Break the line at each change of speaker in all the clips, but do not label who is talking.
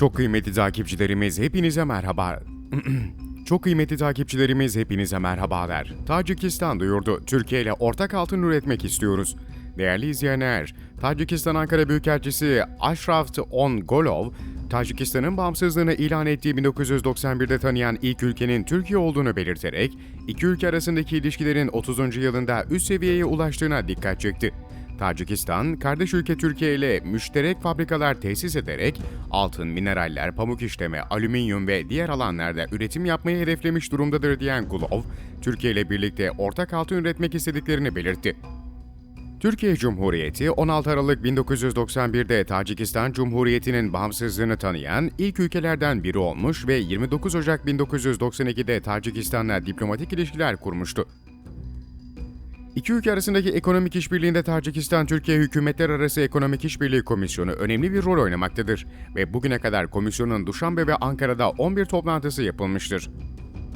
Çok kıymetli takipçilerimiz hepinize merhaba. Çok kıymetli takipçilerimiz hepinize merhabalar. Tacikistan duyurdu. Türkiye ile ortak altın üretmek istiyoruz. Değerli izleyenler, Tacikistan Ankara Büyükelçisi Ashraf Ongolov, Tacikistan'ın bağımsızlığını ilan ettiği 1991'de tanıyan ilk ülkenin Türkiye olduğunu belirterek, iki ülke arasındaki ilişkilerin 30. yılında üst seviyeye ulaştığına dikkat çekti. Tacikistan, kardeş ülke Türkiye ile müşterek fabrikalar tesis ederek altın, mineraller, pamuk işleme, alüminyum ve diğer alanlarda üretim yapmayı hedeflemiş durumdadır diyen Gulov, Türkiye ile birlikte ortak altın üretmek istediklerini belirtti. Türkiye Cumhuriyeti 16 Aralık 1991'de Tacikistan Cumhuriyeti'nin bağımsızlığını tanıyan ilk ülkelerden biri olmuş ve 29 Ocak 1992'de Tacikistan'la diplomatik ilişkiler kurmuştu. İki ülke arasındaki ekonomik işbirliğinde Tacikistan-Türkiye Hükümetler Arası Ekonomik İşbirliği Komisyonu önemli bir rol oynamaktadır ve bugüne kadar komisyonun Duşanbe ve Ankara'da 11 toplantısı yapılmıştır.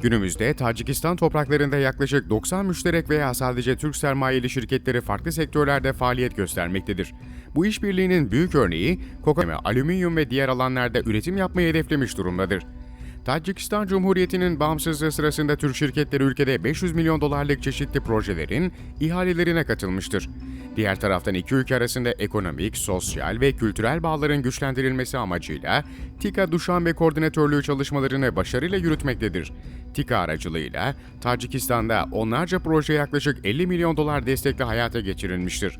Günümüzde Tacikistan topraklarında yaklaşık 90 müşterek veya sadece Türk sermayeli şirketleri farklı sektörlerde faaliyet göstermektedir. Bu işbirliğinin büyük örneği kokain, alüminyum ve diğer alanlarda üretim yapmayı hedeflemiş durumdadır. Tacikistan Cumhuriyeti'nin bağımsızlığı sırasında Türk şirketleri ülkede 500 milyon dolarlık çeşitli projelerin ihalelerine katılmıştır. Diğer taraftan iki ülke arasında ekonomik, sosyal ve kültürel bağların güçlendirilmesi amacıyla TİKA Duşanbe Koordinatörlüğü çalışmalarını başarıyla yürütmektedir. TİKA aracılığıyla Tacikistan'da onlarca proje yaklaşık 50 milyon dolar destekle hayata geçirilmiştir.